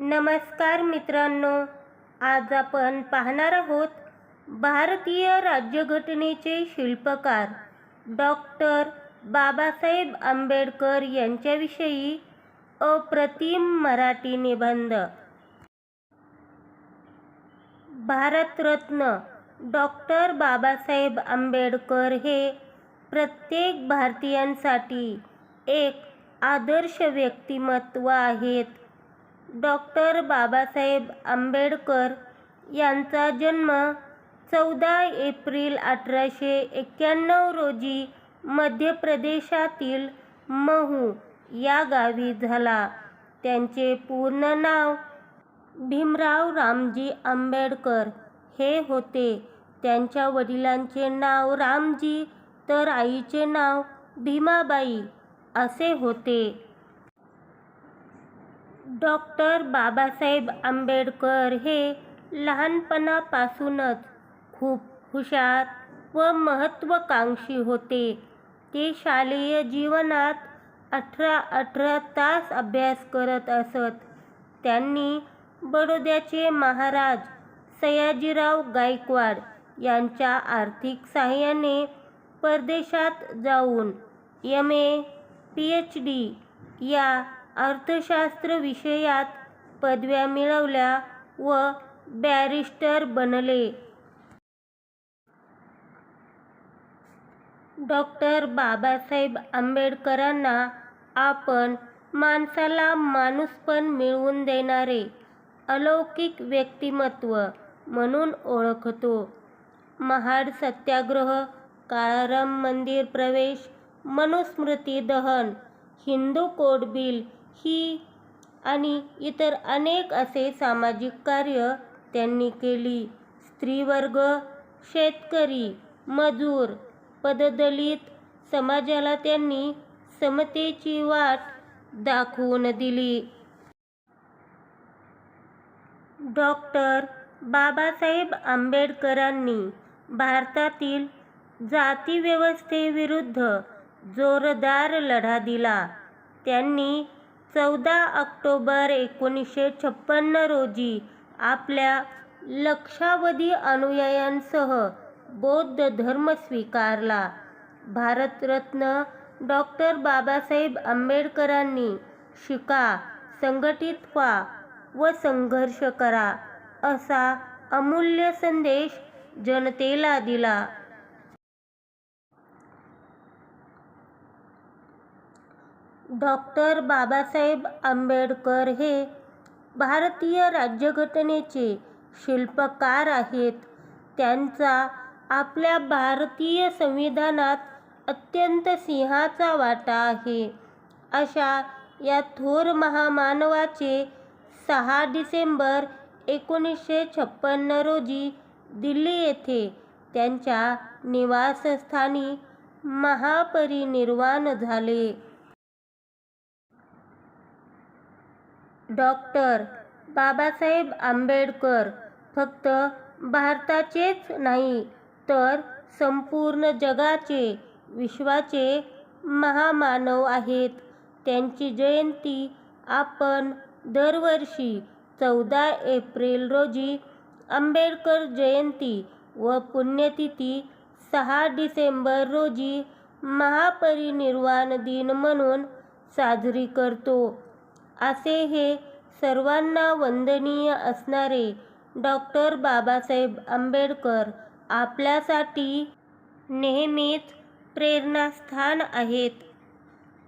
नमस्कार मित्रांनो आज आपण पाहणार आहोत भारतीय राज्यघटनेचे शिल्पकार डॉक्टर बाबासाहेब आंबेडकर यांच्याविषयी अप्रतिम मराठी निबंध. भारतरत्न डॉक्टर बाबासाहेब आंबेडकर हे प्रत्येक भारतीयांसाठी एक आदर्श व्यक्तिमत्व आहेत. डॉक्टर बाबासाहेब आंबेडकर यांचा जन्म चौदा एप्रिल अठराशे एक्क्याण्णव रोजी मध्य प्रदेशातील महू या गावी झाला. त्यांचे पूर्ण नाव भीमराव रामजी आंबेडकर हे होते. त्यांच्या वडिलांचे नाव रामजी तर आईचे नाव भीमाबाई असे होते. डॉक्टर बाबासाहेब आंबेडकर हे लहानपणापासूनच खूप हुशार व महत्त्वाकांक्षी होते. ते शालेय जीवनात अठरा अठरा तास अभ्यास करत असत. त्यांनी बडोद्याचे महाराज सयाजीराव गायकवाड यांच्या आर्थिक सहाय्याने परदेशात जाऊन M A P H D या अर्थशास्त्र विषयात पदव्या मिळवल्या व बॅरिस्टर बनले. डॉक्टर बाबासाहेब आंबेडकरांना आपण माणसाला माणूस पण मिळवून देणारे अलौकिक व्यक्तिमत्व म्हणून ओळखतो. महाड सत्याग्रह काळाराम मंदिर प्रवेश मनुस्मृती दहन हिंदू कोड बिल ही आणि इतर अनेक असे सामाजिक कार्य त्यांनी केली. स्त्रीवर्ग शेतकरी मजूर पददलित समाजाला त्यांनी समतेची वाट दाखवून दिली. डॉक्टर बाबासाहेब आंबेडकरांनी भारतातील जातीव्यवस्थेविरुद्ध जोरदार लढा दिला. त्यांनी चौदा ऑक्टोबर एकोणीसशे छप्पन्न रोजी आपल्या लक्षावधी अनुयायांसह बौद्ध धर्म स्वीकारला. भारतरत्न डॉक्टर बाबासाहेब आंबेडकरांनी शिका संघटित व्हा व संघर्ष करा असा अमूल्य संदेश जनतेला दिला. डॉक्टर बाबासाहेब आंबेडकर हे भारतीय राज्यघटनेचे शिल्पकार आहेत. त्यांचा आपल्या भारतीय संविधानात अत्यंत सिंहाचा वाटा आहे. अशा या थोर महामानवाचे सहा डिसेंबर एकोणीसशे छप्पन्न रोजी दिल्ली येथे त्यांच्या निवासस्थानी महापरिनिर्वाण झाले. डॉक्टर बाबासाहेब आंबेडकर. फक्त भारताचेच नाही तर संपूर्ण जगाचे विश्वाचे महामानव आहेत. त्यांची जयंती आपण दरवर्षी चौदा एप्रिल रोजी आंबेडकर जयंती व पुण्यतिथी सहा डिसेंबर रोजी महापरिनिर्वाण दिन म्हणून साजरी करतो. असे हे सर्वांना वंदनीय असणारे डॉक्टर बाबासाहेब आंबेडकर आपल्यासाठी नेहमीच प्रेरणास्थान आहेत.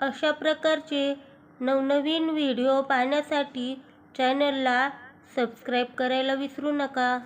अशा प्रकारचे नवनवीन व्हिडिओ पाहण्यासाठी चॅनलला सबस्क्राईब करायला विसरू नका.